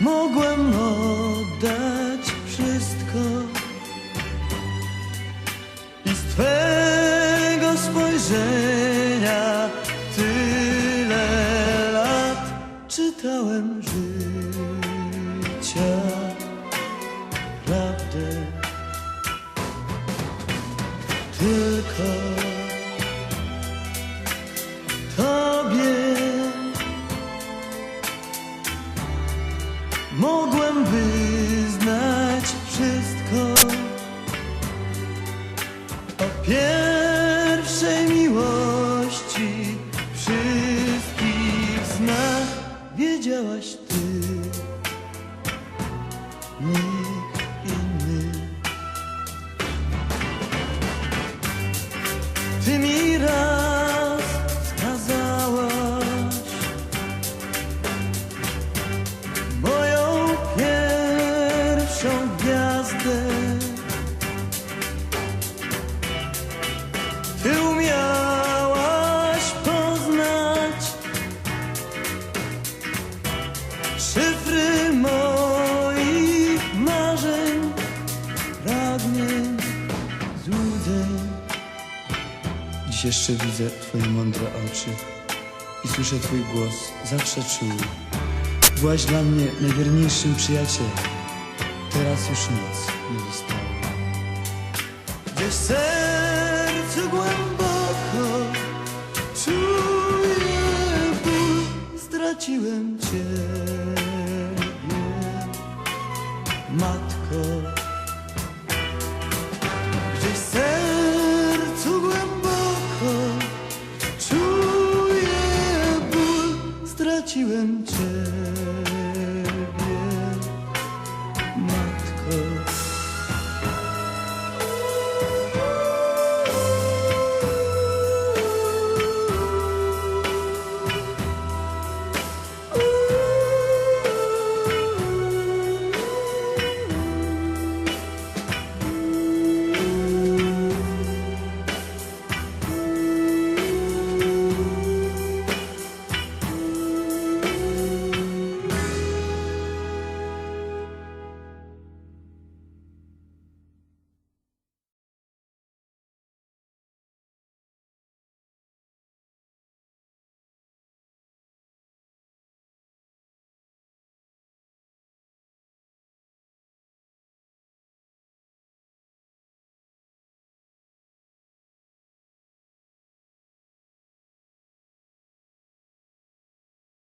Mogłem oddać wszystko i z Twego spojrzenia tyle lat czytałem, że mogłem wyznać wszystko. O pierwszej miłości wszystkich znach wiedziałaś Ty, nikt szyfry moich marzeń, pragnień, złudzeń. Dziś jeszcze widzę Twoje mądre oczy i słyszę Twój głos, zawsze czuły. Byłaś dla mnie najwierniejszym przyjacielem. Teraz już nic nie zostało. Gdzieś w sercu głęboko czuję ból, straciłem Ciebie, Matko.